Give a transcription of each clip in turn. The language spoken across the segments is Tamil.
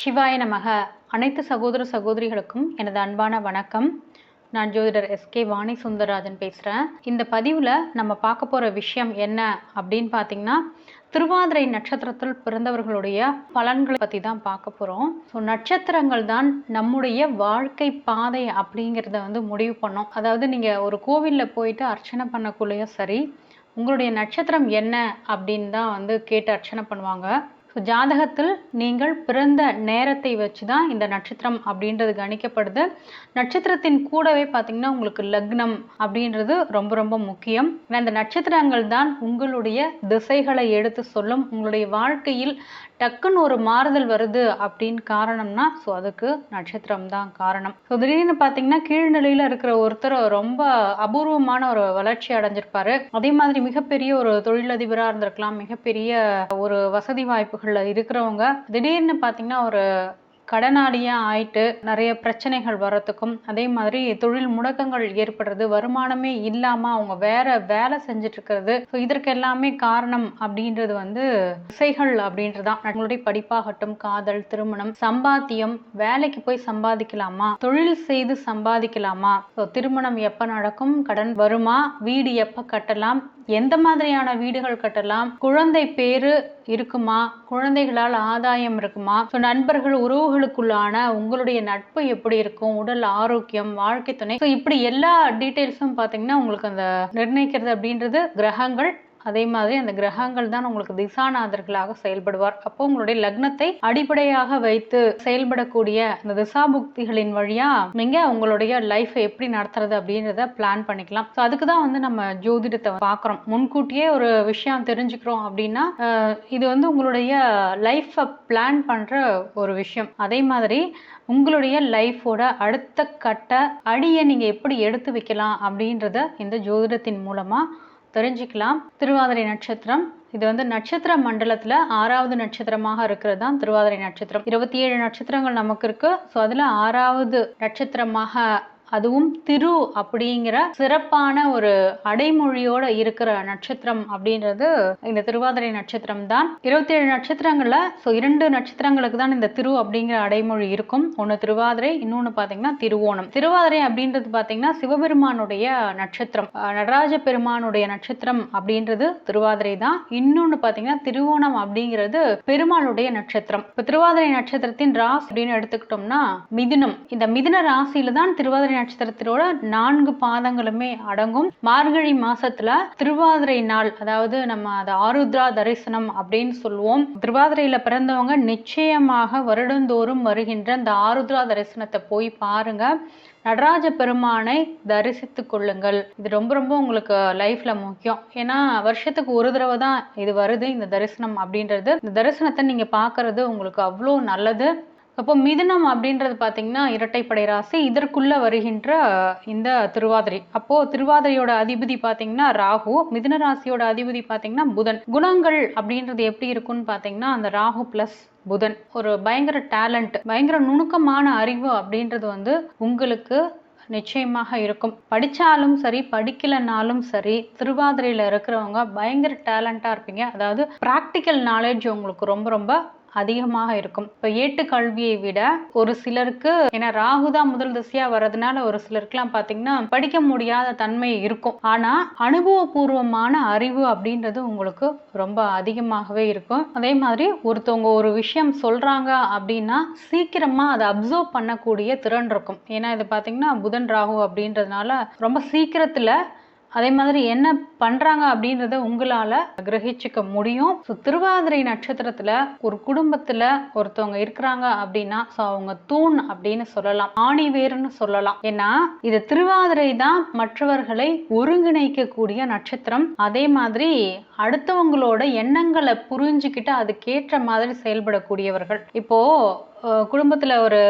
சிவாய நமக. அனைத்து சகோதர சகோதரிகளுக்கும் எனது அன்பான வணக்கம். நான் ஜோதிடர் எஸ்கே வாணி சுந்தரராஜன் பேசுகிறேன் இந்த பதிவில் நம்ம பார்க்க போகிற விஷயம் என்ன அப்படின்னு பார்த்தீங்கன்னா திருவாதிரை நட்சத்திரத்தில் பிறந்தவர்களுடைய பலன்களை பற்றி தான் பார்க்க போகிறோம் ஸோ நட்சத்திரங்கள் தான் நம்முடைய வாழ்க்கை பாதை அப்படிங்கிறத வந்து முடிவு பண்ணோம். அதாவது நீங்கள் ஒரு கோவிலில் போயிட்டு அர்ச்சனை பண்ணக்குள்ளேயும் சரி உங்களுடைய நட்சத்திரம் என்ன அப்படின்னு தான் வந்து கேட்டு அர்ச்சனை பண்ணுவாங்க. ஸோ ஜாதகத்தில் நீங்கள் பிறந்த நேரத்தை வச்சு தான் இந்த நட்சத்திரம் அப்படின்றது கணிக்கப்படுது. நட்சத்திரத்தின் கூடவே பார்த்தீங்கன்னா உங்களுக்கு லக்னம் அப்படின்றது ரொம்ப ரொம்ப முக்கியம். ஏன்னா இந்த நட்சத்திரங்கள் தான் உங்களுடைய திசைகளை எடுத்து சொல்லும். உங்களுடைய வாழ்க்கையில் டக்குன்னு ஒரு மாறுதல் வருது அப்படின்னு காரணம்னா ஸோ அதுக்கு நட்சத்திரம் தான் காரணம். ஸோ திடீர்னு பார்த்தீங்கன்னா கீழ்நிலையில் இருக்கிற ஒருத்தர் ரொம்ப அபூர்வமான ஒரு வளர்ச்சி அடைஞ்சிருப்பாரு. அதே மாதிரி மிகப்பெரிய ஒரு தொழிலதிபராக இருந்திருக்கலாம். மிகப்பெரிய ஒரு வசதி வாய்ப்புகளில் இருக்கிறவங்க. திடீர்னு பார்த்தீங்கன்னா ஒரு கடனாளியாக ஆயிட்டு நிறைய பிரச்சனைகள் வர்றதுக்கும் அதே மாதிரி தொழில் முடக்கங்கள் ஏற்படுறது வருமானமே இல்லாமல் அவங்க வேற வேலை செஞ்சுட்டு இருக்கிறது ஸோ இதற்கு எல்லாமே காரணம் அப்படின்றது வந்து இசைகள் அப்படின்றது தான் நம்மளுடைய படிப்பாகட்டும் காதல் திருமணம் சம்பாத்தியம் வேலைக்கு போய் சம்பாதிக்கலாமா? தொழில் செய்து சம்பாதிக்கலாமா? ஸோ திருமணம் எப்போ நடக்கும்? கடன் வருமா? வீடு எப்போ கட்டலாம்? எந்த மாதிரியான வீடுகள் கட்டலாம்? குழந்தை பேரு இருக்குமா? குழந்தைகளால் ஆதாயம் இருக்குமா? ஸோ நண்பர்கள் உறவுகளுக்குள்ளான உங்களுடைய நட்பு எப்படி இருக்கும்? உடல் ஆரோக்கியம் வாழ்க்கை துணை. ஸோ இப்படி எல்லா டீட்டெயில்ஸும் பார்த்தீங்கன்னா உங்களுக்கு அந்த நிர்ணயிக்கிறது அப்படின்றது கிரகங்கள் அதே மாதிரி அந்த கிரகங்கள் தான் உங்களுக்கு திசாநாதர்களாக செயல்படுவார். அப்போ உங்களுடைய லக்னத்தை அடிப்படையாக வைத்து செயல்படக்கூடிய அந்த திசாபுக்திகளின் வழியா நீங்க உங்களுடைய லைஃப்பை எப்படி நடத்துறது அப்படின்றத பிளான் பண்ணிக்கலாம். ஸோ அதுக்கு தான் வந்து நம்ம ஜோதிடத்தை பார்க்குறோம். முன்கூட்டியே ஒரு விஷயம் தெரிஞ்சுக்கிறோம் அப்படின்னா இது வந்து உங்களுடைய லைஃப்பை பிளான் பண்ணுற ஒரு விஷயம். அதே மாதிரி உங்களுடைய லைஃபோட அடுத்த கட்ட அடியை நீங்கள் எப்படி எடுத்து வைக்கலாம் அப்படின்றத இந்த ஜோதிடத்தின் மூலமாக தெரிஞ்சுக்கலாம். திருவாதிரை நட்சத்திரம். இது வந்து நட்சத்திர மண்டலத்துல ஆறாவது நட்சத்திரமாக இருக்கிறது தான் திருவாதிரை நட்சத்திரம். இருபத்தி ஏழு நட்சத்திரங்கள் நமக்கு இருக்கு. ஸோ அதுல ஆறாவது நட்சத்திரமாக அதுவும் திரு அப்படிங்கிற சிறப்பான ஒரு அடைமொழியோட இருக்கிற நட்சத்திரம் அப்படின்றது இந்த திருவாதிரை நட்சத்திரம் தான். இருபத்தி ஏழு நட்சத்திரங்கள்ல ஸோ இரண்டு நட்சத்திரங்களுக்கு தான் இந்த திரு அப்படிங்கிற அடைமொழி இருக்கும். ஒன்று திருவாதிரை இன்னொன்று பார்த்தீங்கன்னா திருவோணம். திருவாதிரை அப்படின்றது பார்த்தீங்கன்னா சிவபெருமானுடைய நட்சத்திரம். நடராஜ பெருமானுடைய நட்சத்திரம் அப்படின்றது திருவாதிரை தான். இன்னொன்று பார்த்தீங்கன்னா திருவோணம் அப்படிங்கிறது பெருமாளுடைய நட்சத்திரம். இப்போ திருவாதிரை நட்சத்திரத்தின் ராசி அப்படின்னு எடுத்துக்கிட்டோம்னா மிதுனம். இந்த மிதுன ராசியில தான் திருவாதிரை நட்சத்திரத்திலோட நான்கு பாதங்களுமே அடங்கும். மார்கழி மாசத்துல திருவாதிரை நாள் அதாவது நம்ம அதை ஆருத்ரா தரிசனம் அப்படின்னு சொல்லுவோம். திருவாதிரையில பிறந்தவங்க நிச்சயமாக வருடந்தோறும் வருகின்ற அந்த ஆருத்ரா தரிசனத்தை போய் பாருங்க. நடராஜ பெருமானை தரிசித்து கொள்ளுங்கள். இது ரொம்ப ரொம்ப உங்களுக்கு லைஃப்ல முக்கியம். ஏன்னா வருஷத்துக்கு ஒரு தடவை தான் இது வருது இந்த தரிசனம் அப்படின்றது. இந்த தரிசனத்தை நீங்க பாக்குறது உங்களுக்கு அவ்வளோ நல்லது. அப்போ மிதுனம் அப்படின்றது பார்த்தீங்கன்னா இரட்டைப்படை ராசி. இதற்குள்ள வருகின்ற இந்த திருவாதிரை. அப்போ திருவாதிரையோட அதிபதி பார்த்தீங்கன்னா ராகு. மிதுன ராசியோட அதிபதி பார்த்தீங்கன்னா புதன். குணங்கள் அப்படின்றது எப்படி இருக்கும்னு பார்த்தீங்கன்னா அந்த ராகு பிளஸ் புதன். ஒரு பயங்கர டேலண்ட் பயங்கர நுணுக்கமான அறிவு அப்படின்றது வந்து உங்களுக்கு நிச்சயமாக இருக்கும். படித்தாலும் சரி படிக்கலைனாலும் சரி திருவாதிரையில் இருக்கிறவங்க பயங்கர டேலண்ட்டாக இருப்பீங்க. அதாவது ப்ராக்டிக்கல் நாலேஜ் உங்களுக்கு ரொம்ப ரொம்ப அதிகமாக இருக்கும். இப்போ ஏட்டு கல்வியை விட ஒரு சிலருக்கு ஏன்னா ராகு தான் முதல் திசையா வர்றதுனால ஒரு சிலருக்குலாம் பார்த்தீங்கன்னா படிக்க முடியாத தன்மை இருக்கும். ஆனால் அனுபவபூர்வமான அறிவு அப்படின்றது உங்களுக்கு ரொம்ப அதிகமாகவே இருக்கும். அதே மாதிரி ஒருத்தவங்க ஒரு விஷயம் சொல்றாங்க அப்படின்னா சீக்கிரமா அதை அப்சர்வ் பண்ணக்கூடிய திறன் இருக்கும். ஏன்னா இது பார்த்தீங்கன்னா புதன் ராகு அப்படின்றதுனால ரொம்ப சீக்கிரத்தில் அதே மாதிரி என்ன பண்றாங்க அப்படின்றத உங்களால கிரகிச்சுக்க முடியும். ஸோ திருவாதிரை நட்சத்திரத்துல ஒரு குடும்பத்துல ஒருத்தவங்க இருக்கிறாங்க அப்படின்னா ஸோ அவங்க தூண் அப்படின்னு சொல்லலாம். ஆணி சொல்லலாம். ஏன்னா இது திருவாதிரை தான் மற்றவர்களை ஒருங்கிணைக்கக்கூடிய நட்சத்திரம். அதே மாதிரி அடுத்தவங்களோட எண்ணங்களை புரிஞ்சுக்கிட்டு அதுக்கேற்ற மாதிரி செயல்படக்கூடியவர்கள். இப்போ குடும்பத்தில் ஒரு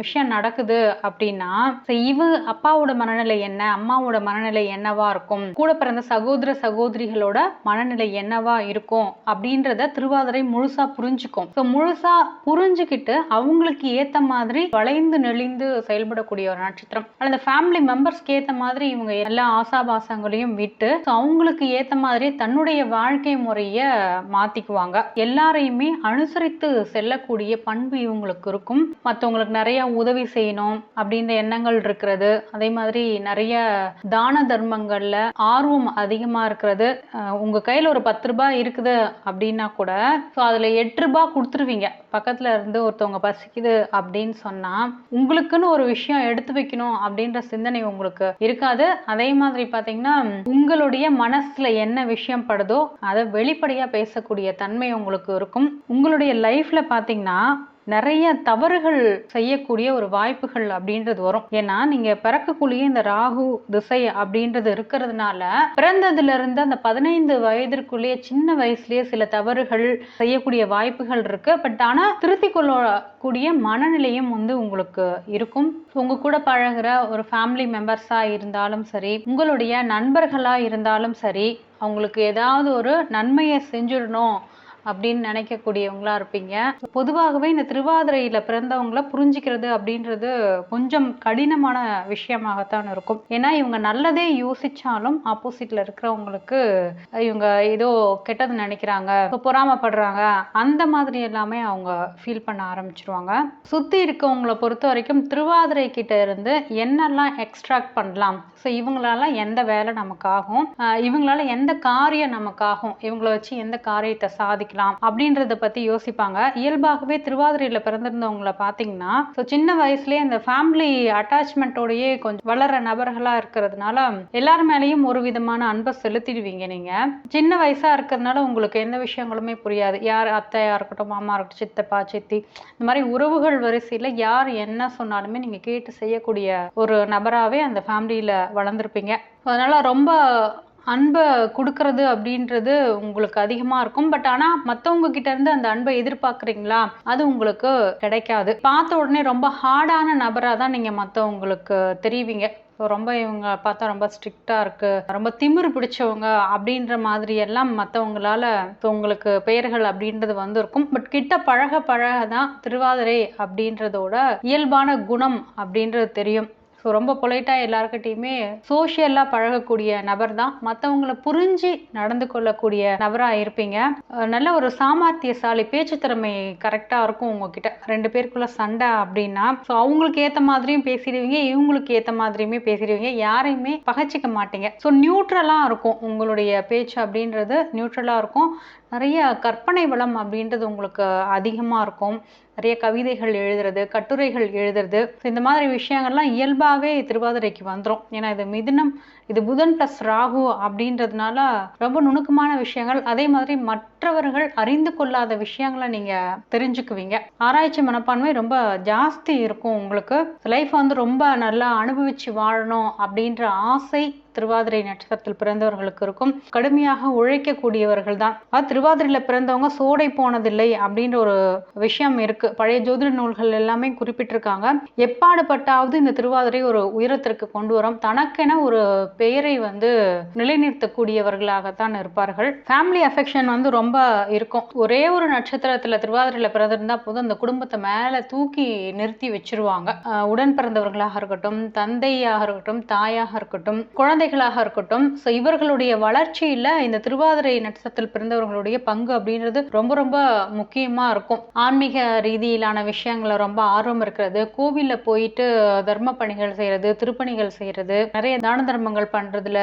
விஷயம் நடக்குது அப்படின்னா இவு இவ அப்பாவோட மனநிலை என்ன அம்மாவோட மனநிலை என்னவா இருக்கும் கூட பிறந்த சகோதர சகோதரிகளோட மனநிலை என்னவா இருக்கும் அப்படின்றத திருவாதிரை முழுசா புரிஞ்சுக்கும். ஸோ முழுசா புரிஞ்சுக்கிட்டு அவங்களுக்கு ஏத்த மாதிரி வளைந்து நெளிந்து செயல்படக்கூடிய ஒரு நட்சத்திரம். அந்த ஃபேமிலி மெம்பர்ஸ்க்கு ஏத்த மாதிரி இவங்க எல்லா ஆசாபாசங்களையும் விட்டு ஸோ அவங்களுக்கு ஏத்த மாதிரி தன்னுடைய வாழ்க்கை முறைய மாத்திக்குவாங்க. எல்லாரையுமே அனுசரித்து செல்லக்கூடிய பண்பு இவங்களுக்கு உங்களுக்கு இருக்கும். மற்றவங்களுக்கு நிறைய உதவி செய்யணும் அப்படின்ற எண்ணங்கள் இருக்கிறது. அதே மாதிரி நிறைய தான தர்மங்கள்ல ஆர்வம் அதிகமா இருக்கிறது. உங்க கையில ஒரு பத்து ரூபாய் இருக்குது அப்படின்னா கூட ஸோ அதுல எட்டு ரூபாய் கொடுத்துருவீங்க. பக்கத்துல இருந்து ஒருத்தவங்க பசிக்குது அப்படின்னு சொன்னா உங்களுக்குன்னு ஒரு விஷயம் எடுத்து வைக்கணும் அப்படின்ற சிந்தனை உங்களுக்கு இருக்காது. அதே மாதிரி பாத்தீங்கன்னா உங்களுடைய மனசுல என்ன விஷயம் படுதோ அதை வெளிப்படையா பேசக்கூடிய தன்மை உங்களுக்கு இருக்கும். உங்களுடைய லைஃப்ல பாத்தீங்கன்னா நிறைய தவறுகள் செய்யக்கூடிய ஒரு வாய்ப்புகள் அப்படின்றது வரும். ஏன்னா நீங்க பிறக்கக்கூடிய இந்த ராகு திசை அப்படின்றது இருக்கிறதுனால பிறந்ததுல இருந்து அந்த பதினைந்து வயதிற்குள்ளேயே சின்ன வயசுலயே சில தவறுகள் செய்யக்கூடிய வாய்ப்புகள் இருக்கு. பட் ஆனா திருத்தி கொள்ளக்கூடிய மனநிலையும் வந்து உங்களுக்கு இருக்கும். உங்க கூட பழகுற ஒரு ஃபேமிலி மெம்பர்ஸா இருந்தாலும் சரி உங்களுடைய நண்பர்களா இருந்தாலும் சரி அவங்களுக்கு ஏதாவது ஒரு நன்மையை செஞ்சிடணும் அப்படின்னு நினைக்கக்கூடியவங்களா இருப்பீங்க. பொதுவாகவே இந்த திருவாதிரையில பிறந்தவங்கள புரிஞ்சுக்கிறது அப்படின்றது கொஞ்சம் கடினமான விஷயமாகத்தான் இருக்கும். ஏன்னா இவங்க நல்லதே யோசிச்சாலும் ஆப்போசிட்ல இருக்கிறவங்களுக்கு இவங்க ஏதோ கெட்டது நினைக்கிறாங்க பொறாமப்படுறாங்க அந்த மாதிரி எல்லாமே அவங்க ஃபீல் பண்ண ஆரம்பிச்சிருவாங்க. சுத்தி இருக்கவங்களை பொறுத்த வரைக்கும் திருவாதிரை கிட்ட இருந்து என்னெல்லாம் எக்ஸ்ட்ராக்ட் பண்ணலாம்? ஸோ இவங்களால எந்த வேலை நமக்கு ஆகும் ஆஹ் இவங்களால எந்த காரியம் நமக்கு ஆகும் இவங்கள வச்சு எந்த காரியத்தை சாதிக்கலாம் அப்படின்றத பத்தி யோசிப்பாங்க. இயல்பாகவே திருவாதிரையில பிறந்திருந்தவங்கள பாத்தீங்கன்னா ஸோ சின்ன வயசுலயே அந்த ஃபேமிலி அட்டாச்மெண்ட்டோடயே கொஞ்சம் வளர நபர்களா இருக்கிறதுனால எல்லார் மேலேயும் ஒரு விதமான அன்பை செலுத்திடுவீங்க நீங்க. சின்ன வயசா இருக்கிறதுனால உங்களுக்கு எந்த விஷயங்களுமே புரியாது. யார் அத்தையா இருக்கட்டும் மாமா இருக்கட்டும் சித்தப்பா சித்தி இந்த மாதிரி உறவுகள் வரிசையில யார் என்ன சொன்னாலுமே நீங்க கேட்டு செய்யக்கூடிய ஒரு நபராவே அந்த ஃபேமிலியில வளர்ந்துருப்பீங்க. அதனால ரொம்ப அன்பை கொடுக்கறது அப்படின்றது உங்களுக்கு அதிகமா இருக்கும். பட் ஆனா மத்தவங்க கிட்ட இருந்து அந்த அன்பை எதிர்பார்க்குறீங்களா? அது உங்களுக்கு கிடைக்காது. பார்த்த உடனே ரொம்ப ஹார்டான நபரா தான் நீங்க மத்தவங்களுக்கு தெரிவிங்க. ரொம்ப இவங்க பார்த்தா ரொம்ப ஸ்ட்ரிக்டா இருக்கு. ரொம்ப திமிரு பிடிச்சவங்க அப்படின்ற மாதிரி எல்லாம் மற்றவங்களால உங்களுக்கு பெயர்கள் அப்படின்றது வந்திருக்கும். பட் கிட்ட பழக பழக தான் திருவாதிரை அப்படின்றதோட இயல்பான குணம் அப்படின்றது தெரியும். ஸோ ரொம்ப பொலைட்டாக எல்லாருக்கிட்டையுமே சோஷியலாக பழகக்கூடிய நபர் தான். மற்றவங்களை புரிஞ்சு நடந்து கொள்ளக்கூடிய நபராக இருப்பீங்க. நல்ல ஒரு சாமர்த்தியசாலி பேச்சு திறமை கரெக்டாக இருக்கும் உங்ககிட்ட. ரெண்டு பேருக்குள்ள சண்டை அப்படின்னா ஸோ அவங்களுக்கு ஏற்ற மாதிரியும் பேசிடுவீங்க இவங்களுக்கு ஏற்ற மாதிரியுமே பேசிடுவீங்க. யாரையுமே பகைச்சிக்க மாட்டீங்க. ஸோ நியூட்ரலாக இருக்கும் உங்களுடைய பேச்சு அப்படின்றது. நியூட்ரலாக இருக்கும். நிறைய கற்பனை வளம் அப்படின்றது உங்களுக்கு அதிகமாக இருக்கும். நிறைய கவிதைகள் எழுதுறது கட்டுரைகள் எழுதுறது. இந்த மாதிரி விஷயங்கள்லாம் இயல்பாகவே திருவாதிரைக்கு வந்துடும் ஏன்னா இது மிதுனம் இது புதன் பிளஸ் ராகு அப்படின்றதுனால ரொம்ப நுணுக்கமான விஷயங்கள். அதே மாதிரி மற்றவர்கள் அறிந்து கொள்ளாத விஷயங்களை நீங்க தெரிஞ்சுக்குவீங்க. ஆராய்ச்சி மனப்பான்மை ரொம்ப ஜாஸ்தி இருக்கும் உங்களுக்கு. லைஃப் வந்து ரொம்ப நல்லா அனுபவிச்சு வாழணும் அப்படின்ற ஆசை திருவாதிரை நட்சத்திரத்தில் பிறந்தவர்களுக்கு இருக்கும். கடுமையாக உழைக்கக்கூடியவர்கள் தான் அது திருவாதிரையில் பிறந்தவங்க சோடை போனதில்லை அப்படின்ற ஒரு விஷயம் இருக்கு. பழைய ஜோதிட நூல்கள் எல்லாமே குறிப்பிட்டிருக்காங்க. எப்பாடுபட்டாவது இந்த திருவாதிரை ஒரு உயரத்திற்கு கொண்டு வரும். தனக்கென ஒரு பெயரை வந்து நிலைநிறுத்தக்கூடியவர்களாகத்தான் இருப்பார்கள். ஃபேமிலி அஃபெக்ஷன் வந்து ரொம்ப இருக்கும். ஒரே ஒரு நட்சத்திரத்தில் திருவாதிரையில் பிறந்திருந்தா போதும் அந்த குடும்பத்தை மேலே தூக்கி நிறுத்தி வச்சிருவாங்க. உடன் பிறந்தவர்களாக இருக்கட்டும் தந்தையாக இருக்கட்டும் தாயாக இருக்கட்டும் குழந்தை குழந்தைகளாக இருக்கட்டும். ஸோ இவர்களுடைய வளர்ச்சியில இந்த திருவாதிரை நட்சத்திரத்தில் பிறந்தவர்களுடைய பங்கு அப்படின்றது ரொம்ப ரொம்ப முக்கியமா இருக்கும். ஆன்மீக ரீதியிலான விஷயங்கள ரொம்ப ஆர்வம் இருக்கிறது. கோவிலில் போயிட்டு தர்ம பணிகள் செய்யறது திருப்பணிகள் செய்யறது நிறைய தான தர்மங்கள் பண்றதுல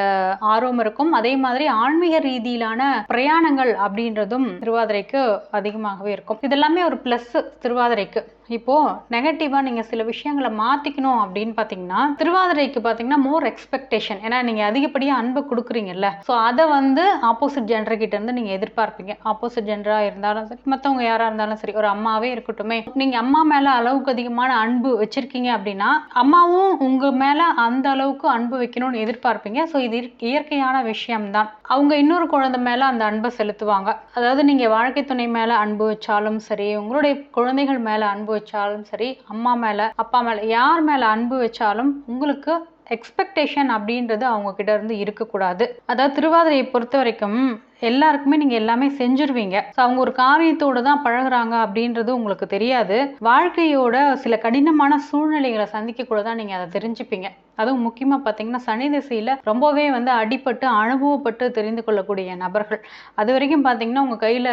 ஆர்வம் இருக்கும். அதே மாதிரி ஆன்மீக ரீதியிலான பிரயாணங்கள் அப்படின்றதும் திருவாதிரைக்கு அதிகமாகவே இருக்கும். இதெல்லாமே ஒரு ப்ளஸ் திருவாதிரைக்கு. இப்போ நெகட்டிவாக நீங்க சில விஷயங்களை மாத்திக்கணும் அப்படின்னு பாத்தீங்கன்னா திருவாதிரைக்கு பாத்தீங்கன்னா மோர் எக்ஸ்பெக்டேஷன் ஏன்னா நீங்க அதிகப்படியா அன்பை கொடுக்குறீங்கல்ல. ஸோ அதை வந்து ஆப்போசிட் ஜெண்டர் கிட்ட இருந்து நீங்க எதிர்பார்ப்பீங்க. ஆப்போசிட் ஜெண்டரா இருந்தாலும் சரி மத்தவங்க யாரா இருந்தாலும் சரி ஒரு அம்மாவே இருக்கட்டுமே. நீங்க அம்மா மேல அளவுக்கு அதிகமான அன்பு வச்சிருக்கீங்க அப்படின்னா அம்மாவும் உங்க மேல அந்த அளவுக்கு அன்பு வைக்கணும்னு எதிர்பார்ப்பீங்க. ஸோ இது இயற்கையான விஷயம்தான். அவங்க இன்னொரு குழந்தை மேல அந்த அன்பை செலுத்துவாங்க. அதாவது நீங்க வாழ்க்கை துணை மேல அன்பு வச்சாலும் சரி உங்களுடைய குழந்தைகள் மேல அன்பு வச்சாலும் சரி அம்மா மேல அப்பா மேல யார் மேல அன்பு வச்சாலும் உங்களுக்கு எக்ஸ்பெக்டேஷன் அப்படின்றது அவங்கக்கிட்ட இருந்து இருக்கக்கூடாது. அதாவது திருவாதிரையை பொறுத்த வரைக்கும் எல்லாருக்குமே நீங்க எல்லாமே செஞ்சிருவீங்க. ஸோ அவங்க ஒரு காரியத்தோட தான் பழகுறாங்க அப்படின்றது உங்களுக்கு தெரியாது. வாழ்க்கையோட சில கடினமான சூழ்நிலைகளை சந்திக்க கூட தான் நீங்க அதை தெரிஞ்சுப்பீங்க. அதுவும் முக்கியமாக பார்த்தீங்கன்னா சனி திசையில் ரொம்பவே வந்து அடிபட்டு அனுபவப்பட்டு தெரிந்து கொள்ளக்கூடிய நபர்கள். அது வரைக்கும் பார்த்தீங்கன்னா உங்கள் கையில்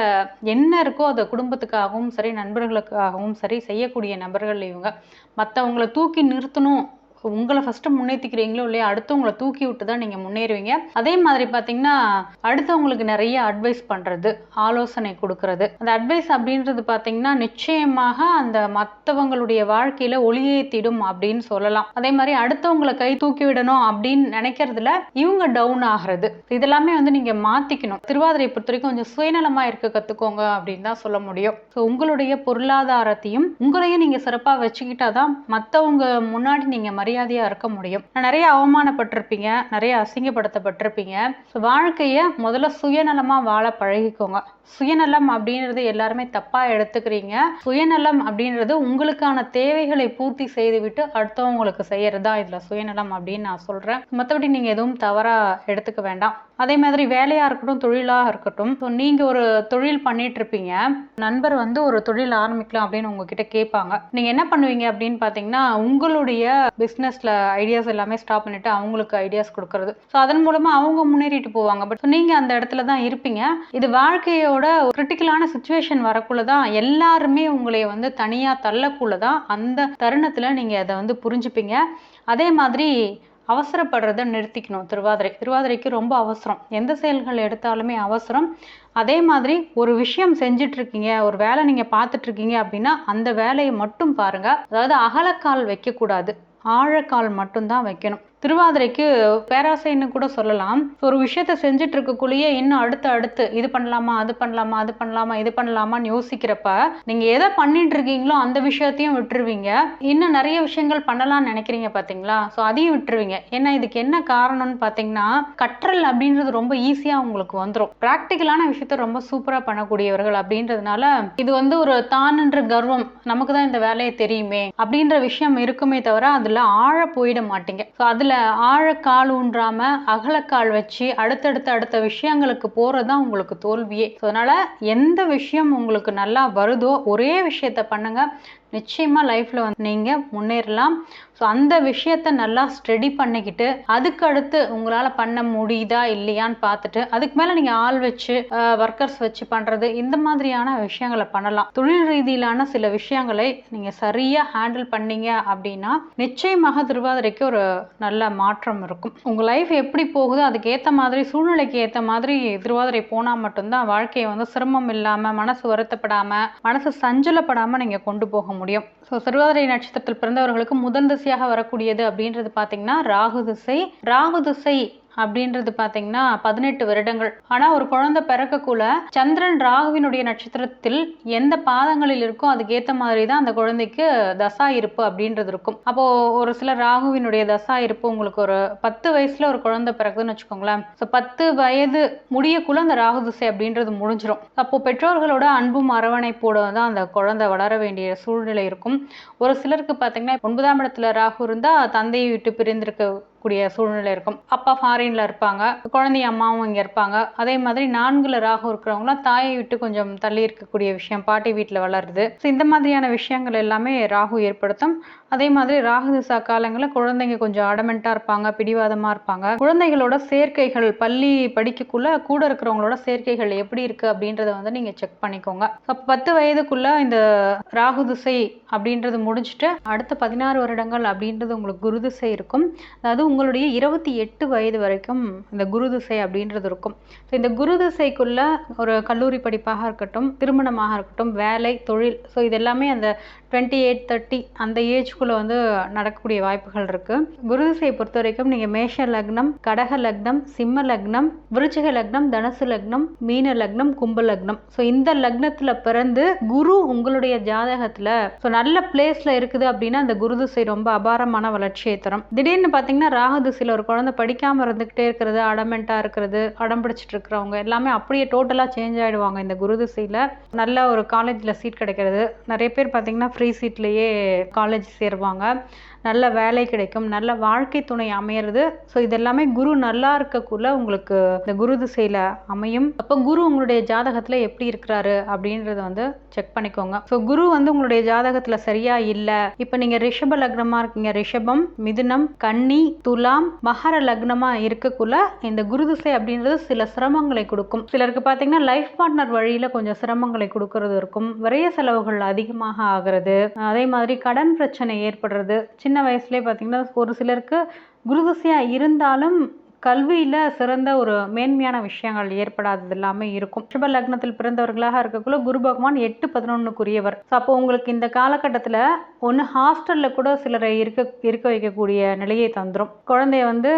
என்ன இருக்கோ அதை குடும்பத்துக்காகவும் சரி நண்பர்களுக்காகவும் சரி செய்யக்கூடிய நபர்கள் இவங்க. மற்றவங்களை தூக்கி நிறுத்தணும் உங்களை ஃபர்ஸ்ட் முன்னேற்றிக்கிறீங்களோ இல்லையா அடுத்தவங்களை தூக்கி விட்டு தான் நீங்கள் முன்னேறுவீங்க. அதே மாதிரி பார்த்தீங்கன்னா அடுத்தவங்களுக்கு நிறைய அட்வைஸ் பண்ணுறது ஆலோசனை கொடுக்கறது. அந்த அட்வைஸ் அப்படின்றது பார்த்தீங்கன்னா நிச்சயமாக அந்த மற்றவங்களுடைய வாழ்க்கையில ஒளியேற்றிடும் அப்படின்னு சொல்லலாம். அதே மாதிரி அடுத்தவங்களை கை தூக்கி விடணும் அப்படின்னு நினைக்கிறதுல இவங்க டவுன் ஆகிறது. இதெல்லாமே வந்து நீங்கள் மாற்றிக்கணும் திருவாதிரை பொறுத்த வரைக்கும் கொஞ்சம் சுயநலமாக இருக்க கற்றுக்கோங்க அப்படின்னு தான் சொல்ல முடியும். ஸோ உங்களுடைய பொருளாதாரத்தையும் உங்களையும் நீங்கள் சிறப்பாக வச்சுக்கிட்டா தான் மற்றவங்க முன்னாடி நீங்கள் மரியாதையாக இருக்க முடியும். நிறைய அவமானப்பட்டிருப்பீங்க நிறைய அசிங்கப்படுத்தப்பட்டிருப்பீங்க. ஸோ முதல்ல சுயநலமா வாழ பழகிக்கோங்க. சுயநலம் அப்படின்றது எல்லாருமே தப்பா எடுத்துக்கிறீங்க. சுயநலம் அப்படின்றது உங்களுக்கான தேவைகளை பூர்த்தி செய்துவிட்டு அடுத்தவங்களுக்கு செய்யறதா இதுல சுயநலம் அப்படின்னு நான் சொல்றேன். மற்றபடி நீங்க எதுவும் தவறா எடுத்துக்க வேண்டாம். அதே மாதிரி வேலையா இருக்கட்டும் தொழிலா இருக்கட்டும். ஸோ நீங்க ஒரு தொழில் பண்ணிட்டு இருப்பீங்க நண்பர் வந்து ஒரு தொழில் ஆரம்பிக்கலாம் அப்படின்னு உங்ககிட்ட கேட்பாங்க. நீங்க என்ன பண்ணுவீங்க அப்படின்னு பாத்தீங்கன்னா உங்களுடைய பிஸ்னஸ்ல ஐடியாஸ் எல்லாமே ஸ்டாப் பண்ணிட்டு அவங்களுக்கு ஐடியாஸ் கொடுக்கறது. ஸோ அதன் மூலமா அவங்க முன்னேறிட்டு போவாங்க. பட் நீங்க அந்த இடத்துல தான் இருப்பீங்க. இது வாழ்க்கையோட கிரிட்டிக்கலான சுச்சுவேஷன் வரக்குள்ள தான் எல்லாருமே உங்களை வந்து தனியா தள்ளக்குள்ள தான் அந்த தருணத்துல நீங்க அதை வந்து புரிஞ்சுப்பீங்க. அதே மாதிரி அவசரப்படுறத நிறுத்திக்கணும் திருவாதிரை. திருவாதிரைக்கு ரொம்ப அவசரம். எந்த செயல்கள் எடுத்தாலுமே அவசரம். அதே மாதிரி ஒரு விஷயம் செஞ்சுட்டு இருக்கீங்க ஒரு வேலை நீங்க பார்த்துட்டு இருக்கீங்க அப்படின்னா அந்த வேலையை மட்டும் பாருங்க. அதாவது அகலக்கால் வைக்கக்கூடாது. ஆழக்கால் மட்டும்தான் வைக்கணும். திருவாதிரைக்கு பேராசைன்னு கூட சொல்லலாம். ஒரு விஷயத்த செஞ்சுட்டு இருக்கக்குள்ளேயே இன்னும் அடுத்து அடுத்து இது பண்ணலாமா அது பண்ணலாமா அது பண்ணலாமா இது பண்ணலாமான்னு யோசிக்கிறப்ப நீங்க எதை பண்ணிட்டு இருக்கீங்களோ அந்த விஷயத்தையும் விட்டுருவீங்க. இன்னும் நிறைய விஷயங்கள் பண்ணலாம்னு நினைக்கிறீங்க பாத்தீங்களா? ஸோ அதையும் விட்டுருவீங்க. ஏன்னா இதுக்கு என்ன காரணம்னு பாத்தீங்கன்னா கற்றல் அப்படின்றது ரொம்ப ஈஸியா உங்களுக்கு வந்துடும் ப்ராக்டிக்கலான விஷயத்த ரொம்ப சூப்பரா பண்ணக்கூடியவர்கள் அப்படின்றதுனால இது வந்து ஒரு தானுன்ற கர்வம் நமக்கு தான் இந்த வேலையை தெரியுமே அப்படின்ற விஷயம் இருக்குமே தவிர அதுல ஆழ போயிட மாட்டீங்க. ஸோ அதுல ஆழக்கால் ஊன்றாம அகலக்கால் வச்சு அடுத்தடுத்த அடுத்த விஷயங்களுக்கு போறது தான் உங்களுக்கு தோல்வியே. ஸோ அதனால எந்த விஷயம் உங்களுக்கு நல்லா வருதோ ஒரே விஷயத்த பண்ணுங்க. நிச்சயமா லைஃப்பில் வந்து நீங்க முன்னேறலாம். ஸோ அந்த விஷயத்த நல்லா ஸ்டடி பண்ணிக்கிட்டு அதுக்கு அடுத்து உங்களால் பண்ண முடியுதா இல்லையான்னு பார்த்துட்டு அதுக்கு மேலே நீங்கள் ஆள் வச்சு ஒர்க்கர்ஸ் வச்சு பண்ணுறது இந்த மாதிரியான விஷயங்களை பண்ணலாம். தொழில் ரீதியிலான சில விஷயங்களை நீங்கள் சரியாக ஹேண்டில் பண்ணீங்க அப்படின்னா நிச்சயமாக திருவாதிரைக்கு ஒரு நல்ல மாற்றம் இருக்கும். உங்கள் லைஃப் எப்படி போகுதோ அதுக்கு ஏற்ற மாதிரி சூழ்நிலைக்கு ஏற்ற மாதிரி திருவாதிரை போனால் மட்டும்தான் வாழ்க்கையை வந்து சிரமம் இல்லாமல் மனசு வருத்தப்படாமல் மனசு சஞ்சலப்படாமல் நீங்கள் கொண்டு போக முடியும். ஸோ திருவாதிரை நட்சத்திரத்தில் பிறந்தவர்களுக்கு முதல் திசையாக வரக்கூடியது அப்படின்றது பார்த்தீங்கன்னா ராகு திசை. ராகு திசை அப்படின்றது பார்த்தீங்கன்னா பதினெட்டு வருடங்கள். ஆனால் ஒரு குழந்தை பிறக்கக்குள்ள சந்திரன் ராகுவினுடைய நட்சத்திரத்தில் எந்த பாதங்களில் இருக்கோ அதுக்கேற்ற மாதிரி தான் அந்த குழந்தைக்கு தசா இருப்பு அப்படின்றது இருக்கும். அப்போது ஒரு சில ராகுவினுடைய தசா இருப்பு உங்களுக்கு ஒரு பத்து வயசில் ஒரு குழந்தை பிறகுதுன்னு வச்சுக்கோங்களேன். ஸோ பத்து வயது முடியக்குள்ள அந்த ராகு திசை அப்படின்றது முடிஞ்சிடும் அப்போ பெற்றோர்களோட அன்பும் அரவணைப்போட தான் அந்த குழந்தை வளர வேண்டிய சூழ்நிலை இருக்கும். ஒரு சிலருக்கு பார்த்தீங்கன்னா ஒன்பதாம் இடத்துல ராகு இருந்தால் தந்தையை விட்டு பிரிந்திருக்க கூடிய சூழ்நிலை இருக்கும். அப்பா ஃபாரின்ல இருப்பாங்க. குழந்தை அம்மாவும் இங்க இருப்பாங்க. அதே மாதிரி நான்குல ராகு இருக்கிறவங்களாம் தாயை விட்டு கொஞ்சம் தள்ளி இருக்கக்கூடிய விஷயம் பாட்டி வீட்டுல வளருது. ஸோ இந்த மாதிரியான விஷயங்கள் எல்லாமே ராகு ஏற்படுத்தும். அதே மாதிரி ராகு திசா காலங்களில் குழந்தைங்க கொஞ்சம் அடமெண்டா இருப்பாங்க பிடிவாதமா இருப்பாங்க. குழந்தைகளோட சேர்க்கைகள் பள்ளி படிக்கக்குள்ள கூட இருக்கிறவங்களோட சேர்க்கைகள் எப்படி இருக்கு அப்படின்றத வந்து நீங்க செக் பண்ணிக்கோங்க. பத்து வயதுக்குள்ள இந்த ராகு திசை அப்படின்றது முடிஞ்சிட்டு அடுத்த பதினாறு வருடங்கள் அப்படின்றது உங்களுக்கு குரு திசை இருக்கும். அதாவது உங்களுடைய இருபத்தி எட்டு வயது வரைக்கும் இந்த குரு திசை அப்படின்றது இருக்கும். ஸோ இந்த குரு திசைக்குள்ள ஒரு கல்லூரி படிப்பாக இருக்கட்டும் திருமணமாக இருக்கட்டும் வேலை தொழில் ஸோ இது எல்லாமே அந்த டுவெண்ட்டி எயிட் தேர்ட்டி அந்த ஏஜ்குள்ளே வந்து நடக்கக்கூடிய வாய்ப்புகள் இருக்குது குருதிசை பொறுத்த வரைக்கும் நீங்கள் மேஷ லக்னம் கடக லக்னம் சிம்ம லக்னம் விருச்சிக லக்னம் தனுசு லக்னம் மீன லக்னம் கும்ப லக்னம். ஸோ இந்த லக்னத்தில் பிறந்து குரு உங்களுடைய ஜாதகத்தில் ஸோ நல்ல பிளேஸில் இருக்குது அப்படின்னா அந்த குருதிசை ரொம்ப அபாரமான வளர்ச்சியை தரும். திடீர்னு பார்த்தீங்கன்னா ராகு திசையில் ஒரு குழந்தை படிக்காமல் இருந்துக்கிட்டே இருக்கிறது அடமெண்ட்டாக இருக்கிறது அடம் பிடிச்சிட்டு இருக்கிறவங்க எல்லாமே அப்படியே டோட்டலாக சேஞ்ச் ஆகிடுவாங்க இந்த குருதிசையில். நல்ல ஒரு காலேஜில் சீட் கிடைக்கிறது. நிறைய பேர் பார்த்தீங்கன்னா ஃப்ரீ சீட்லேயே காலேஜ் சேருவாங்க. நல்ல வேலை கிடைக்கும் நல்ல வாழ்க்கை துணை அமையிறது. ஸோ இதெல்லாமே குரு நல்லா இருக்கக்குள்ள உங்களுக்கு இந்த குரு திசையில் அமையும். அப்போ குரு உங்களுடைய ஜாதகத்தில் எப்படி இருக்கிறாரு அப்படின்றத வந்து செக் பண்ணிக்கோங்க. ஸோ குரு வந்து உங்களுடைய ஜாதகத்தில் சரியா இல்லை. இப்போ நீங்கள் ரிஷப லக்னமாக இருக்கீங்க. ரிஷபம் மிதுனம் கன்னி துலாம் மகர லக்னமாக இருக்கக்குள்ள இந்த குரு திசை அப்படின்றது சில சிரமங்களை கொடுக்கும். சிலருக்கு பார்த்தீங்கன்னா லைஃப் பார்ட்னர் வழியில் கொஞ்சம் சிரமங்களை கொடுக்கறது இருக்கும். விரைய செலவுகள் அதிகமாக ஆகிறது. அதே மாதிரி கடன் பிரச்சனை ஏற்படுறது. சின்ன சின்ன வயசுலேயே பார்த்தீங்கன்னா ஒரு சிலருக்கு குருதிசையாக இருந்தாலும் கல்வியில் சிறந்த ஒரு மேன்மையான விஷயங்கள் ஏற்படாதது எல்லாமே இருக்கும். சுப லக்னத்தில் பிறந்தவர்களாக இருக்கக்குள்ள குரு பகவான் எட்டு பதினொன்றுக்குரியவர் ஸோ அப்போ உங்களுக்கு இந்த காலகட்டத்தில் ஒன்று ஹாஸ்டலில் கூட சிலரை இருக்க இருக்க வைக்கக்கூடிய நிலையை தந்துடும் குழந்தைய வந்து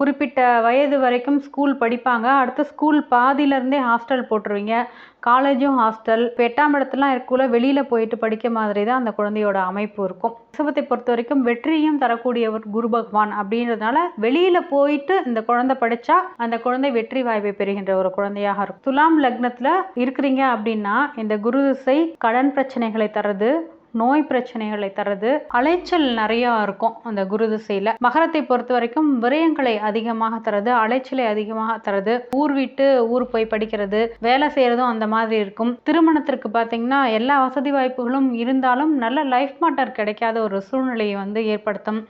குறிப்பிட்ட வயது வரைக்கும் ஸ்கூல் படிப்பாங்க. அடுத்து ஸ்கூல் பாதியிலேருந்தே ஹாஸ்டல் போட்டுருவீங்க. காலேஜும் ஹாஸ்டல் இப்போ எட்டாம் இடத்துலாம் இருக்கக்குள்ள வெளியில் போயிட்டு படிக்க மாதிரி தான் அந்த குழந்தையோட அமைப்பு இருக்கும். ரிஷபத்தை பொறுத்த வரைக்கும் வெற்றியும் தரக்கூடியவர் குரு பகவான் அப்படின்றதுனால வெளியில் போயிட்டு இந்த குழந்தை படித்தா அந்த குழந்தை வெற்றி வாய்ப்பை பெறுகின்ற ஒரு குழந்தையாக இருக்கும். துலாம் லக்னத்தில் இருக்கிறீங்க அப்படின்னா இந்த குரு திசை கடன் பிரச்சனைகளை தரது நோய் பிரச்சனைகளை தர்றது அலைச்சல் நிறையா இருக்கும் அந்த குரு திசையில். மகரத்தை பொறுத்த வரைக்கும் விரயங்களை அதிகமாக தரது அலைச்சலை அதிகமாக தரது ஊர் விட்டு ஊர் போய் படிக்கிறது வேலை செய்யறதும் அந்த மாதிரி இருக்கும். திருமணத்திற்கு பார்த்தீங்கன்னா எல்லா வசதி வாய்ப்புகளும் இருந்தாலும் நல்ல லைஃப் மாட்டர் கிடைக்காத ஒரு சூழ்நிலையை வந்து ஏற்படுத்தும்.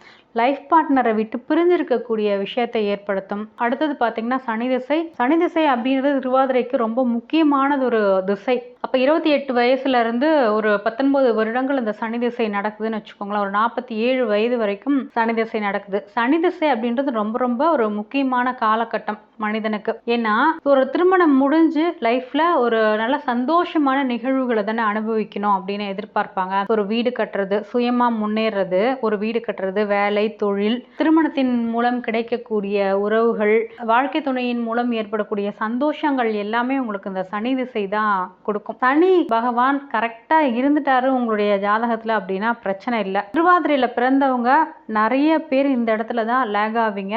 லைஃப் பார்ட்னரை விட்டு பிரிஞ்சிருக்கக்கூடிய விஷயத்தை ஏற்படுத்தும். அடுத்தது பார்த்தீங்கன்னா சனி திசை. சனி திசை அப்படின்றது திருவாதிரைக்கு ரொம்ப முக்கியமானது ஒரு திசை. அப்போ இருபத்தி எட்டு வயசுல இருந்து ஒரு பத்தொன்பது வருடங்கள் இந்த சனி திசை நடக்குதுன்னு வச்சுக்கோங்களேன். ஒரு நாற்பத்தி ஏழு வயது வரைக்கும் சனி திசை நடக்குது. சனி திசை அப்படின்றது ரொம்ப ரொம்ப ஒரு முக்கியமான காலகட்டம் மனிதனுக்கு. ஏன்னா ஒரு திருமணம் முடிஞ்சு லைஃப்ல ஒரு நல்ல சந்தோஷமான நிகழ்வுகளை தானே அனுபவிக்கணும் அப்படின்னு எதிர்பார்ப்பாங்க. ஒரு வீடு கட்டுறது சுயமா முன்னேறது ஒரு வீடு கட்டுறது வேலை தொழில் திருமணத்தின் மூலம் கிடைக்கக்கூடிய உறவுகள் வாழ்க்கை துணையின் மூலம் ஏற்படக்கூடிய சந்தோஷங்கள் எல்லாமே உங்களுக்கு இந்த சனி திசை தான் கொடுக்கும். சனி பகவான் கரெக்டா இருந்துட்டாரு உங்களுடைய ஜாதகத்துல அப்படின்னா பிரச்சனை இல்லை. திருவாதிரையில பிறந்தவங்க நிறைய பேர் இந்த இடத்துல தான் லேக் ஆவீங்க.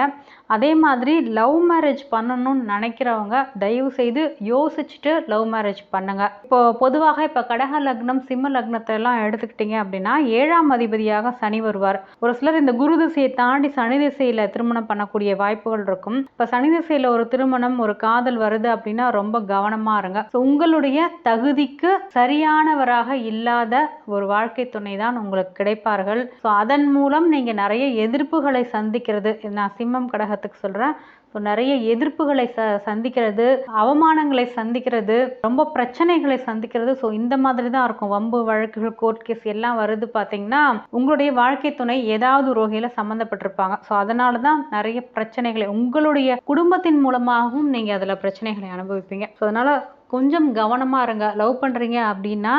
அதே மாதிரி லவ் மேரேஜ் பண்ணணும்னு நினைக்கிறவங்க தயவு செய்து யோசிச்சுட்டு லவ் மேரேஜ் பண்ணுங்க. இப்போ பொதுவாக இப்போ கடக லக்னம் சிம்ம லக்னத்தை எல்லாம் எடுத்துக்கிட்டீங்க அப்படின்னா ஏழாம் அதிபதியாக சனி வருவார். ஒரு சிலர் இந்த குரு திசையை தாண்டி சனி திசையில திருமணம் பண்ணக்கூடிய வாய்ப்புகள் இருக்கும். இப்போ சனி திசையில ஒரு திருமணம் ஒரு காதல் வருது அப்படின்னா ரொம்ப கவனமா இருங்க. ஸோ உங்களுடைய தகுதிக்கு சரியானவராக இல்லாத ஒரு வாழ்க்கை துணை தான் உங்களுக்கு கிடைப்பார்கள். ஸோ அதன் மூலம் நீங்க நிறைய எதிர்ப்புகளை சந்திக்கிறது. நான் சிம்மம் கடகத்துக்கு சொல்றேன். ஸோ நிறைய எதிர்ப்புகளை ச சந்திக்கிறது அவமானங்களை சந்திக்கிறது ரொம்ப பிரச்சனைகளை சந்திக்கிறது. ஸோ இந்த மாதிரி தான் இருக்கும். வம்பு வழக்குகள் கோர்ட் கேஸ் எல்லாம் வருது பார்த்தீங்கன்னா உங்களுடைய வாழ்க்கை துணை ஏதாவது ஒரு வகையில் சம்மந்தப்பட்டிருப்பாங்க. ஸோ அதனால தான் நிறைய பிரச்சனைகளை உங்களுடைய குடும்பத்தின் மூலமாகவும் நீங்கள் அதில் பிரச்சனைகளை அனுபவிப்பீங்க. ஸோ அதனால கொஞ்சம் கவனமாக இருங்க. லவ் பண்ணுறீங்க அப்படின்னா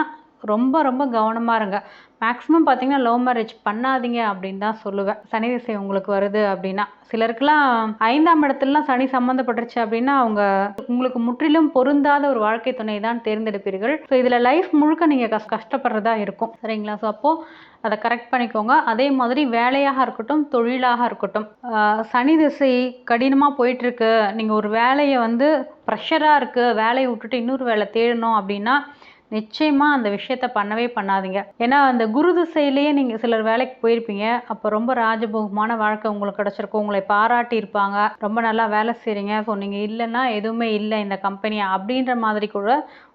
ரொம்ப ரொம்ப கவனமாக இருங்க. மேக்ஸிமம் பார்த்தீங்கன்னா லவ் மேரேஜ் பண்ணாதீங்க அப்படின்னு தான் சொல்லுவேன். சனி திசை உங்களுக்கு வருது அப்படின்னா. சிலருக்குலாம் ஐந்தாம் இடத்துலலாம் சனி சம்மந்தப்பட்டுருச்சு அப்படின்னா அவங்க உங்களுக்கு முற்றிலும் பொருந்தாத ஒரு வாழ்க்கை துணை தான் தேர்ந்தெடுப்பீர்கள். ஸோ இதில் லைஃப் முழுக்க நீங்கள் கஷ் கஷ்டப்படுறதா இருக்கும். சரிங்களா? ஸோ அப்போது அதை கரெக்ட் பண்ணிக்கோங்க. அதே மாதிரி வேலையாக இருக்கட்டும் தொழிலாக இருக்கட்டும். சனி திசை கடினமாக போயிட்டுருக்கு. நீங்கள் ஒரு வேலையை வந்து ப்ரெஷராக இருக்குது வேலையை விட்டுட்டு இன்னொரு வேலை தேடணும் அப்படின்னா நிச்சயமா அந்த விஷயத்த பண்ணவே பண்ணாதீங்க. ஏன்னா அந்த குரு திசையிலேயே நீங்க சிலர் வேலைக்கு போயிருப்பீங்க. அப்போ ரொம்ப ராஜபோகமான வாழ்க்கை உங்களுக்கு கிடச்சிருக்கும். உங்களை பாராட்டி இருப்பாங்க. ரொம்ப நல்லா வேலை செய்கிறீங்க ஸோ நீங்க இல்லைன்னா எதுவுமே இல்லை இந்த கம்பெனி அப்படின்ற மாதிரி கூட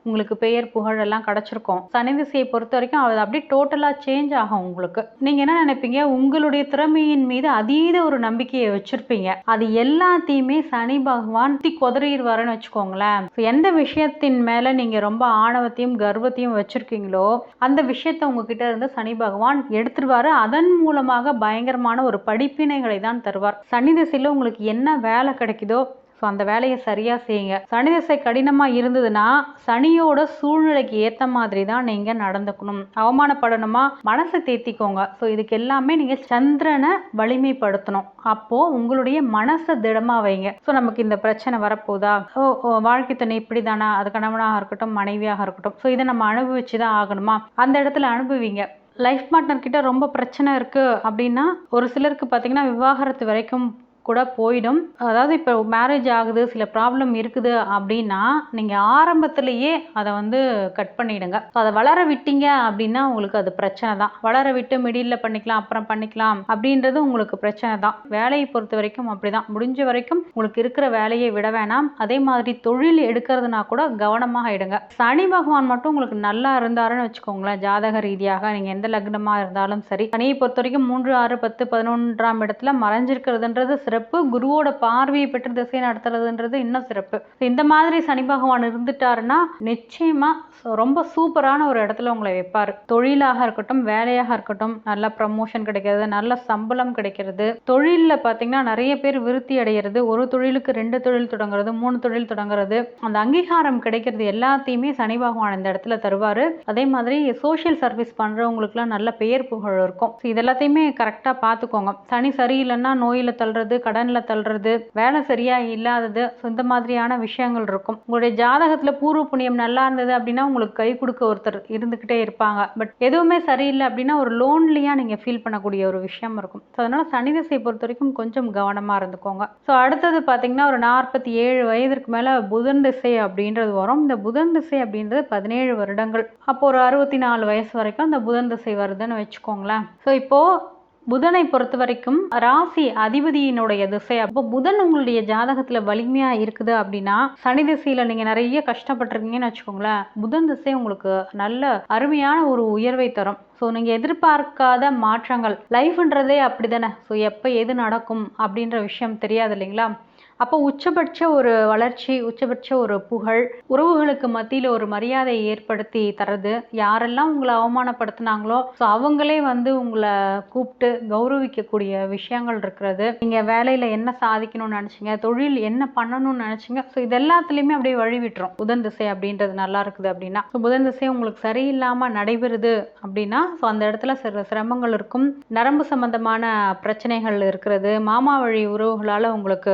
உங்களுக்கு பெயர் புகழ் எல்லாம் கிடைச்சிருக்கும். சனி திசையை பொறுத்த வரைக்கும் அது அப்படியே டோட்டலா சேஞ்ச் ஆகும் உங்களுக்கு. நீங்க என்ன நினைப்பீங்க? உங்களுடைய திறமையின் மீது அதீத ஒரு நம்பிக்கையை வச்சிருப்பீங்க. அது எல்லாத்தையுமே சனி பகவான் தி குதறிடுவாருன்னு வச்சுக்கோங்களேன். எந்த விஷயத்தின் மேல நீங்க ரொம்ப ஆணவத்தையும் கர்வத்தையும் வச்சிருக்கீங்களோ அந்த விஷயத்தை உங்ககிட்ட இருந்து சனி பகவான் எடுத்துருவாரு. அதன் மூலமாக பயங்கரமான ஒரு படிப்பினைகளை தான் தருவார். சனி திசையில உங்களுக்கு என்ன வேலை கிடைக்குதோ அந்த வேலையை சரியாக செய்யுங்க. சனி திசை கடினமாக இருந்ததுன்னா சனியோட சூழ்நிலைக்கு ஏற்ற மாதிரி தான் நீங்கள் நடந்துக்கணும். அவமானப்படணுமா? மனசை தேத்திக்கோங்க. ஸோ இதுக்கு எல்லாமே நீங்கள் சந்திரனை வலிமைப்படுத்தணும். அப்போது உங்களுடைய மனசை திடமாக வைங்க. ஸோ நமக்கு இந்த பிரச்சனை வரப்போதா? ஓ ஓ, வாழ்க்கை துணை இப்படி தானா அது கணவனாக இருக்கட்டும் மனைவியாக இருக்கட்டும். ஸோ இதை நம்ம அனுபவிச்சு தான் ஆகணுமா? அந்த இடத்துல அனுபவிங்க. லைஃப் பார்ட்னர் கிட்ட ரொம்ப பிரச்சனை இருக்கு அப்படின்னா ஒரு சிலருக்கு பார்த்தீங்கன்னா விவாகரத்து வரைக்கும் கூட போயிடும். அதாவது இப்போ மேரேஜ் ஆகுது சில ப்ராப்ளம் இருக்குது அப்படின்னா நீங்கள் ஆரம்பத்திலேயே அதை வந்து கட் பண்ணிடுங்க. ஸோ அதை வளர விட்டீங்க அப்படின்னா உங்களுக்கு அது பிரச்சனை தான். வளர விட்டு மிடில் பண்ணிக்கலாம் அப்புறம் பண்ணிக்கலாம் அப்படின்றது உங்களுக்கு பிரச்சனை தான். வேலையை பொறுத்த வரைக்கும் அப்படிதான். முடிஞ்ச வரைக்கும் உங்களுக்கு இருக்கிற வேலையை விட வேணாம். அதே மாதிரி தொழில் எடுக்கிறதுனா கூட கவனமாக எடுங்க. சனி பகவான் மட்டும் உங்களுக்கு நல்லா இருந்தாருன்னு வச்சுக்கோங்களேன் ஜாதக ரீதியாக. நீங்கள் எந்த லக்னமாக இருந்தாலும் சரி. சனியை பொறுத்த வரைக்கும் மூன்று ஆறு பத்து பதினொன்றாம் இடத்துல மறைஞ்சிருக்கிறதுன்றது சிறப்பு. குருவோட பார்வையை பெற்று திசை நடத்துறதுன்றது இன்னும் சிறப்பு. இந்த மாதிரி சனி பகவான் இருந்துட்டாருன்னா நிச்சயமா ரொம்ப சூப்பரான ஒரு இடத்துல உங்களை வைப்பார். தொழிலாக இருக்கட்டும் வேலையாக இருக்கட்டும் நல்ல ப்ரமோஷன் கிடைக்கிறது நல்ல சம்பளம் கிடைக்கிறது. தொழிலில் பார்த்தீங்கன்னா நிறைய பேர் விருத்தி அடைகிறது ஒரு தொழிலுக்கு ரெண்டு தொழில் தொடங்குறது மூணு தொழில் தொடங்குறது அந்த அங்கீகாரம் கிடைக்கிறது எல்லாத்தையுமே சனி பகவான் இந்த இடத்துல தருவார். அதே மாதிரி சோஷியல் சர்வீஸ் பண்ணுறவங்களுக்குலாம் நல்ல பெயர் புகழ் இருக்கும். ஸோ இது எல்லாத்தையுமே கரெக்டாக பார்த்துக்கோங்க சனி சரியில்லைன்னா நோயில் தள்ளுறது கடனில் தள்ளுறது வேலை சரியாக இல்லாதது ஸோ இந்த மாதிரியான விஷயங்கள் இருக்கும். உங்களுடைய ஜாதகத்தில் பூர்வ புண்ணியம் நல்லா இருந்தது அப்படின்னா உங்களுக்கு கை கொடுக்க ஒருத்தர் இருந்துக்கிட்டே இருப்பாங்க. பட் எதுவுமே சரியில்லை அப்படின்னா ஒரு லோன்லியாக நீங்கள் ஃபீல் பண்ணக்கூடிய ஒரு விஷயம் இருக்கும். ஸோ அதனால் சனி திசை பொறுத்த வரைக்கும் கொஞ்சம் கவனமாக இருந்துக்கோங்க. ஸோ அடுத்தது பார்த்தீங்கன்னா ஒரு நாற்பத்தி ஏழு வயதிற்கு மேலே புதன் திசை அப்படின்றது வரும். இந்த புதன் திசை அப்படின்றது பதினேழு வருடங்கள். அப்போ ஒரு அறுபத்தி நாலு வயசு வரைக்கும் அந்த புதன் திசை வருதுன்னு வச்சுக்கோங்களேன். ஸோ இப்போது புதனை பொறுத்த வரைக்கும் ராசி அதிபதியினுடைய திசை. அப்போ புதன் உங்களுடைய ஜாதகத்துல வலிமையா இருக்குது அப்படின்னா சனி திசையில நீங்க நிறைய கஷ்டப்பட்டிருக்கீங்கன்னு வச்சுக்கோங்களேன். புதன் திசை உங்களுக்கு நல்ல அருமையான ஒரு உயர்வை தரும். ஸோ நீங்கள் எதிர்பார்க்காத மாற்றங்கள். லைஃப்ன்றதே அப்படி தானே ஸோ எப்போ எது நடக்கும் அப்படின்ற விஷயம் தெரியாது இல்லைங்களா? அப்போ உச்சபட்ச ஒரு வளர்ச்சி உச்சபட்ச ஒரு புகழ் உறவுகளுக்கு மத்தியில் ஒரு மரியாதையை ஏற்படுத்தி தரது யாரெல்லாம் உங்களை அவமானப்படுத்தினாங்களோ ஸோ அவங்களே வந்து உங்களை கூப்பிட்டு கௌரவிக்கக்கூடிய விஷயங்கள் இருக்கிறது. நீங்கள் வேலையில் என்ன சாதிக்கணும்னு நினச்சிங்க தொழில் என்ன பண்ணணும்னு நினச்சிங்க ஸோ இது எல்லாத்துலேயுமே அப்படியே வழி விட்டுரும் புதன் திசை அப்படின்றது நல்லா இருக்குது அப்படின்னா ஸோ புதன் திசை உங்களுக்கு சரியில்லாமல் நடைபெறுது அப்படின்னா ஸோ அந்த இடத்துல சில சிரமங்கள் இருக்கும். நரம்பு சம்பந்தமான பிரச்சனைகள் இருக்கிறது. மாமா வழி உறவுகளால் உங்களுக்கு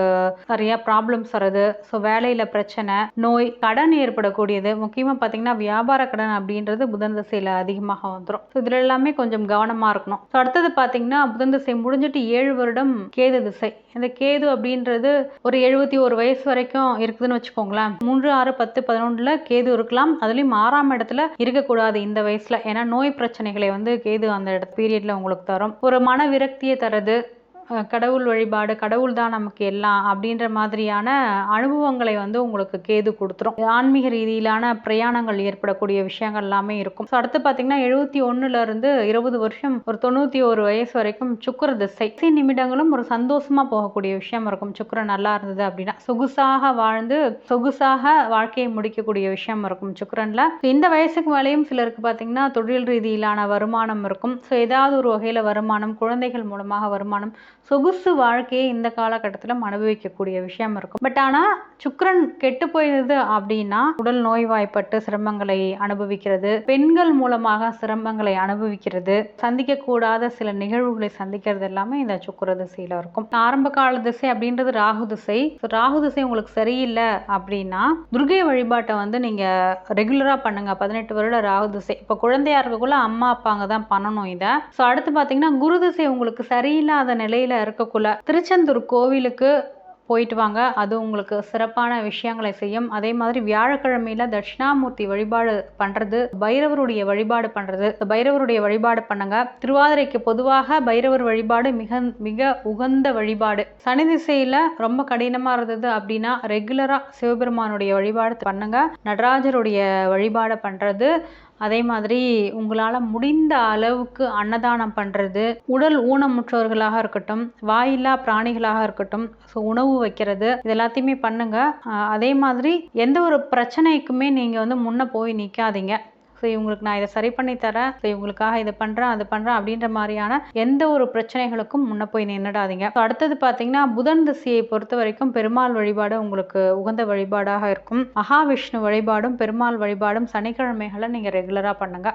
நிறைய ப்ராப்ளம்ஸ் வருது ஸோ வேலையில் பிரச்சனை நோய் கடன் ஏற்படக்கூடியது. முக்கியமாக பார்த்தீங்கன்னா வியாபார கடன் அப்படின்றது புதன் திசையில் அதிகமாக வந்துடும் ஸோ இதில் எல்லாமே கொஞ்சம் கவனமாக இருக்கணும். ஸோ அடுத்தது பார்த்தீங்கன்னா புதன் திசை முடிஞ்சிட்டு ஏழு வருடம் கேது திசை. இந்த கேது அப்படின்றது ஒரு எழுபத்தி ஒரு வயசு வரைக்கும் இருக்குதுன்னு வச்சுக்கோங்களேன். மூன்று ஆறு பத்து பதினொன்றில் கேது இருக்கலாம். அதுலேயும் ஆறாம் இடத்துல இருக்கக்கூடாது இந்த வயசில். ஏன்னா நோய் பிரச்சனைகளை வந்து கேது அந்த இடத்து பீரியடில் உங்களுக்கு தரும். ஒரு மன விரக்தியை தருது கடவுள் வழிபாடு கடவுள் தான் நமக்கு எல்லாம் அப்படின்ற மாதிரியான அனுபவங்களை வந்து உங்களுக்கு கேது கொடுத்துரும். ஆன்மீக ரீதியிலான பிரயாணங்கள் ஏற்படக்கூடிய விஷயங்கள் எல்லாமே இருக்கும். ஸோ அடுத்து பார்த்தீங்கன்னா எழுபத்தி ஒன்றுல இருந்து இருபது வருஷம் ஒரு தொண்ணூற்றி ஒரு வயசு வரைக்கும் சுக்கர திசை. கடைசி நிமிடங்களும் ஒரு சந்தோஷமா போகக்கூடிய விஷயம் இருக்கும். சுக்கிரன் நல்லா இருந்தது அப்படின்னா சொகுசாக வாழ்ந்து சொகுசாக வாழ்க்கையை முடிக்கக்கூடிய விஷயம் இருக்கும் சுக்கரனில். இந்த வயசுக்கு மேலேயும் சிலருக்கு பார்த்தீங்கன்னா தொழில் ரீதியிலான வருமானம் இருக்கும். ஸோ ஏதாவது ஒரு வகையில் வருமானம் குழந்தைகள் மூலமாக வருமானம் சொகுசு வாழ்க்கையை இந்த காலகட்டத்தில் அனுபவிக்கக்கூடிய விஷயம் இருக்கும். பட் ஆனால் சுக்கரன் கெட்டு போயிருது அப்படின்னா உடல் நோய்வாய்ப்பட்டு சிரமங்களை அனுபவிக்கிறது பெண்கள் மூலமாக சிரமங்களை அனுபவிக்கிறது சந்திக்கக்கூடாத சில நிகழ்வுகளை சந்திக்கிறது எல்லாமே இந்த சுக்கர திசையில் இருக்கும். ஆரம்ப கால திசை அப்படின்றது ராகு திசை. ராகு திசை உங்களுக்கு சரியில்லை அப்படின்னா துர்கை வழிபாட்டை வந்து நீங்கள் ரெகுலராக பண்ணுங்க. பதினெட்டு வருட ராகு திசை. இப்போ குழந்தையா இருக்கக்குள்ள அம்மா அப்பாங்க தான் பண்ணணும் இதை. ஸோ அடுத்து பார்த்தீங்கன்னா குரு திசை உங்களுக்கு சரியில்லாத நிலையில் இருக்கக்குள்ள திருச்செந்தூர் கோவிலுக்கு போயிட்டு வாங்க. அது உங்களுக்கு சிறப்பான விஷயங்களை செய்யும். அதே மாதிரி வியாழக்கிழமையில தட்சிணாமூர்த்தி வழிபாடு பண்றது பைரவருடைய வழிபாடு பண்றது. பைரவருடைய வழிபாடு பண்ணுங்க. திருவாதிரைக்கு பொதுவாக பைரவர் வழிபாடு மிக மிக உகந்த வழிபாடு. சனி திசையில ரொம்ப கடினமா இருந்தது அப்படின்னா ரெகுலரா சிவபெருமானுடைய வழிபாடு பண்ணுங்க. நடராஜருடைய வழிபாடு பண்றது. அதே மாதிரி உங்களால் முடிந்த அளவுக்கு அன்னதானம் பண்ணுறது உடல் ஊனமுற்றவர்களாக இருக்கட்டும் வாயில்லா பிராணிகளாக இருக்கட்டும் ஸோ உணவு வைக்கிறது இது எல்லாத்தையுமே பண்ணுங்கள் அதே மாதிரி எந்த ஒரு பிரச்சனைக்குமே நீங்கள் வந்து முன்னே போய் நிற்காதீங்க ஸோ இவங்களுக்கு நான் இதை சரி பண்ணி தரேன். ஸோ இவங்களுக்காக இதை பண்ணுறேன் அதை பண்ணுறேன் அப்படின்ற மாதிரியான எந்த ஒரு பிரச்சனைகளுக்கும் முன்ன போய் நின்றுடாதீங்க ஸோ அடுத்தது பார்த்தீங்கன்னா புதன் திசையை பொறுத்த வரைக்கும் பெருமாள் வழிபாடு உங்களுக்கு உகந்த வழிபாடாக இருக்கும். மகாவிஷ்ணு வழிபாடும் பெருமாள் வழிபாடும் சனிக்கிழமைகளை நீங்கள் ரெகுலராக பண்ணுங்க.